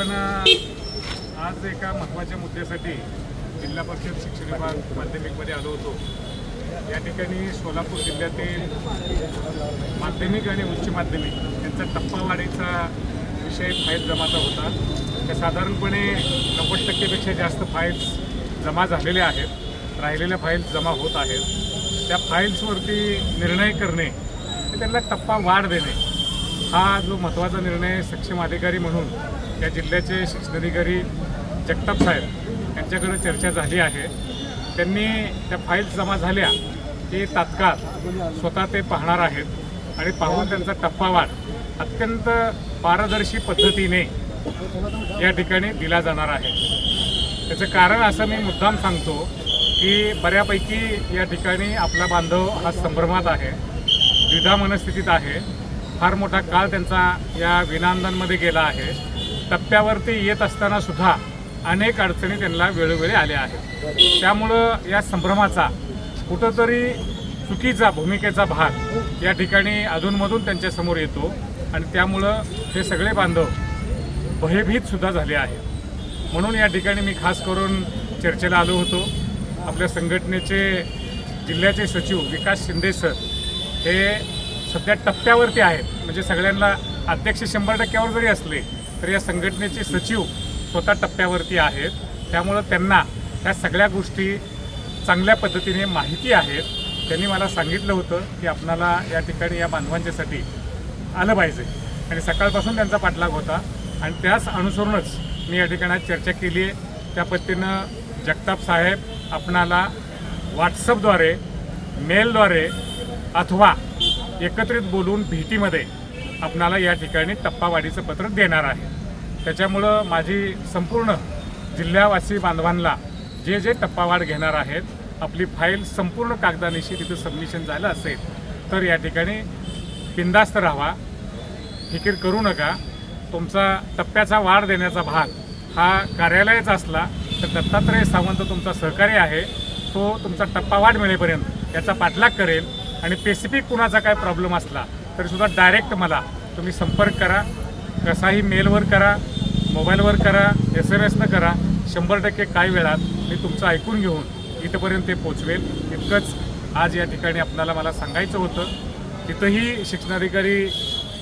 आपण आज एका महत्त्वाच्या मुद्द्यासाठी जिल्हा परिषद शिक्षण विभाग माध्यमिकमध्ये आलो होतो. या ठिकाणी सोलापूर जिल्ह्यातील माध्यमिक आणि उच्च माध्यमिक यांचा टप्पावाढीचा विषय फाईल जमाचा होता. त्या साधारणपणे नव्वद टक्केपेक्षा जास्त फाईल्स जमा झालेल्या आहेत. राहिलेल्या फाईल्स जमा होत आहेत. त्या फाईल्सवरती निर्णय करणे त्यांना टप्पा वाढ देणे हा जो महत्त्वाचा निर्णय सक्षम अधिकारी म्हणून या जिल्ह्याचे शिक्षणाधिकारी जगताप साहेब यांच्याकडे चर्चा झाली आहे. त्यांनी त्या फाईल्स जमा झाल्या की तात्काळ स्वतः ते पाहणार आहेत आणि पाहून त्यांचा टप्पावार अत्यंत पारदर्शी पद्धतीने या ठिकाणी दिला जाणार आहे. त्याचं कारण असं मी मुद्दाम सांगतो की बऱ्यापैकी या ठिकाणी आपला बांधव हा संभ्रमात आहे द्विधा मनस्थितीत आहे. फार मोठा काळ त्यांचा या विनांदांमध्ये गेला आहे. टप्प्यावरती येत असताना सुद्धा अनेक अडचणी त्यांना वेळोवेळी आल्या आहेत. त्यामुळं या संभ्रमाचा कुठंतरी चुकीचा भूमिकेचा भाग या ठिकाणी अधूनमधून त्यांच्यासमोर येतो आणि त्यामुळं हे सगळे बांधव भयभीतसुद्धा झाले आहेत. म्हणून या ठिकाणी मी खास करून चर्चेला आलो होतो. आपल्या संघटनेचे जिल्ह्याचे सचिव विकास शिंदे सर हे सध्या टप्प्यावरती आहेत. म्हणजे सगळ्यांना अध्यक्ष शंभर टक्क्यावर जरी असले तरी या संघटनेचे सचिव स्वतः टप्प्यावरती आहेत. त्यामुळं त्यांना ह्या सगळ्या गोष्टी चांगल्या पद्धतीने माहिती आहेत. त्यांनी मला सांगितलं होतं की आपणाला या ठिकाणी या बांधवांच्यासाठी आलं पाहिजे. आणि सकाळपासून त्यांचा पाठलाग होता. आणि त्याच अनुसरूनच मी या ठिकाणी चर्चा केली आहे. त्या पद्धतीनं जगताप साहेब आपणाला व्हॉट्सअपद्वारे मेलद्वारे अथवा एकत्रित बोलून भेटीमध्ये आपणाला या ठिकाणी टप्पावाढीचं पत्र देणार आहे. त्याच्यामुळं माझी संपूर्ण जिल्ह्यावासी बांधवांना जे जे टप्पावाढ घेणार आहेत आपली फाईल संपूर्ण कागदानिशी तिथं सबमिशन झालं असेल तर या ठिकाणी बिंदास्त राहावा फिकीर करू नका. तुमचा टप्प्याचा वाढ देण्याचा भाग हा कार्यालयाचा असला तर दत्तात्रय सावंत तुमचा सहकारी आहे तो तुमचा टप्पा वाढ मिळेपर्यंत याचा पाठलाग करेल. आणि स्पेसिफिक कुणाचा काय प्रॉब्लेम असला तरी सुद्धा डायरेक्ट मला तुम्ही संपर्क करा. कसाही मेलवर करा मोबाईलवर करा एस एम एसनं करा शंभर टक्के काही वेळात मी तुमचं ऐकून घेऊन इथंपर्यंत ते पोचवेल इतकंच आज या ठिकाणी आपल्याला मला सांगायचं होतं. तिथंही शिक्षणाधिकारी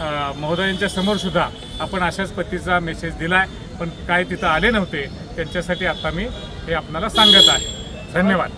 महोदयांच्या समोरसुद्धा आपण अशाच पद्धतीचा मेसेज दिला आहे पण काय तिथं आले नव्हते त्यांच्यासाठी आता मी हे आपणाला सांगत आहे. धन्यवाद.